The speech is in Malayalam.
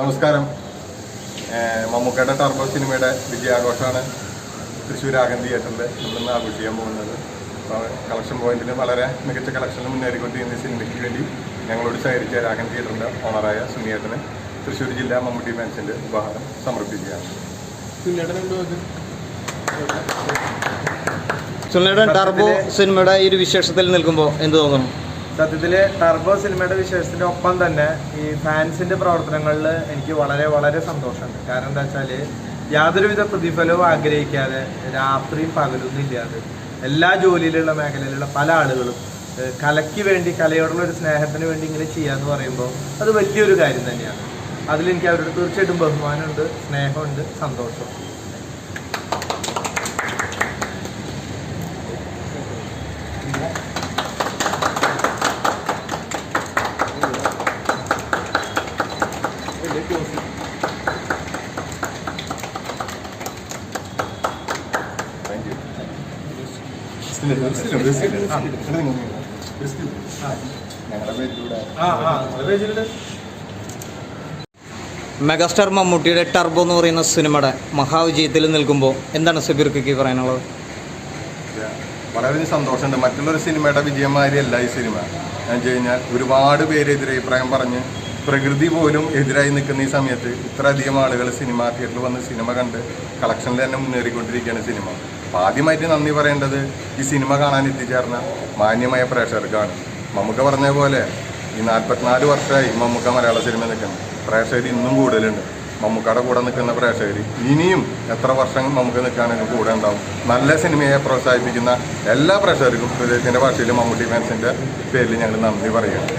നമസ്കാരം. മമ്മൂക്കയുടെ ടർബോ സിനിമയുടെ വിജയാഘോഷമാണ് തൃശ്ശൂർ ആഗൻ തിയേറ്ററിൽ നമ്മളിന്ന് ആഘോഷിക്കാൻ പോകുന്നത്. അപ്പോൾ കളക്ഷൻ പോയിന്റിൽ വളരെ മികച്ച കളക്ഷനിൽ മുന്നേറിക്കൊണ്ടിരിക്കുന്ന ഈ സിനിമയ്ക്ക് വേണ്ടി ഞങ്ങളോട് സഹകരിച്ച രാഗൻ തിയേറ്ററിന്റെ ഓണറായ സുനിയേട്ടന് തൃശ്ശൂർ ജില്ലാ മമ്മൂട്ടി മാൻസിന്റെ ഉപഹാരം സമർപ്പിക്കുകയാണ്. സുനിയേട്ടൻ ടർബോ സിനിമയുടെ ഈ ഒരു വിശേഷത്തിൽ നിൽക്കുമ്പോൾ എന്ത് തോന്നുന്നു? സത്യത്തിൽ ടർബോ സിനിമയുടെ വിശേഷത്തിന്റെ ഒപ്പം തന്നെ ഈ ഫാൻസിന്റെ പ്രവർത്തനങ്ങളിൽ എനിക്ക് വളരെ വളരെ സന്തോഷമുണ്ട്. കാരണം എന്താ വെച്ചാൽ യാതൊരുവിധ പ്രതിഫലവും ആഗ്രഹിക്കാതെ രാത്രിയും പകലൊന്നും ഇല്ലാതെ എല്ലാ ജോലിയിലുള്ള മേഖലയിലുള്ള പല ആളുകളും കലയ്ക്ക് വേണ്ടി കലയോടുള്ള ഒരു സ്നേഹത്തിന് വേണ്ടി ഇങ്ങനെ ചെയ്യാന്ന് പറയുമ്പോൾ അത് വലിയൊരു കാര്യം തന്നെയാണ്. അതിലെനിക്ക് അവരോട് തീർച്ചയായിട്ടും ബഹുമാനമുണ്ട് സ്നേഹമുണ്ട് സന്തോഷമുണ്ട്. മെഗാസ്റ്റാർ മമ്മൂട്ടിയുടെ ടർബോ എന്ന് പറയുന്ന സിനിമയുടെ മഹാവിജയത്തിൽ നിൽക്കുമ്പോൾ എന്താണ് സബീർക്കൊക്കെ പറയാനുള്ളത്? വളരെ സന്തോഷമുണ്ട്. മറ്റുള്ളൊരു സിനിമയുടെ വിജയമാരിയല്ല ഈ സിനിമ. എന്ന് വെച്ച് കഴിഞ്ഞാൽ ഒരുപാട് പേര് എതിരഭിപ്രായം പറഞ്ഞ് പ്രകൃതി പോലും എതിരായി നിൽക്കുന്ന ഈ സമയത്ത് ഇത്രയധികം ആളുകൾ സിനിമ തിയേറ്ററിൽ വന്ന് സിനിമ കണ്ട് കളക്ഷനിൽ തന്നെ മുന്നേറിക്കൊണ്ടിരിക്കുകയാണ് സിനിമ. അപ്പോൾ ആദ്യമായിട്ട് നന്ദി പറയേണ്ടത് ഈ സിനിമ കാണാൻ എത്തിച്ചേർന്ന മാന്യമായ പ്രേക്ഷകർക്കാണ്. മമ്മൂക്ക പറഞ്ഞ പോലെ ഈ നാൽപ്പത്തിനാല് വർഷമായി മമ്മൂക്ക മലയാള സിനിമ നിൽക്കുന്നത് പ്രേക്ഷകർ ഇന്നും കൂടുതലുണ്ട്. മമ്മൂക്കയുടെ കൂടെ നിൽക്കുന്ന പ്രേക്ഷകർ ഇനിയും എത്ര വർഷം നമുക്ക് നിൽക്കാനൊക്കെ കൂടെ ഉണ്ടാവും. നല്ല സിനിമയെ പ്രോത്സാഹിപ്പിക്കുന്ന എല്ലാ പ്രേക്ഷകർക്കും ഹൃദയത്തിന്റെ ഭാഷയിൽ മമ്മൂട്ടി ഫാൻസിന്റെ പേരിൽ ഞങ്ങൾ നന്ദി പറയുകയാണ്.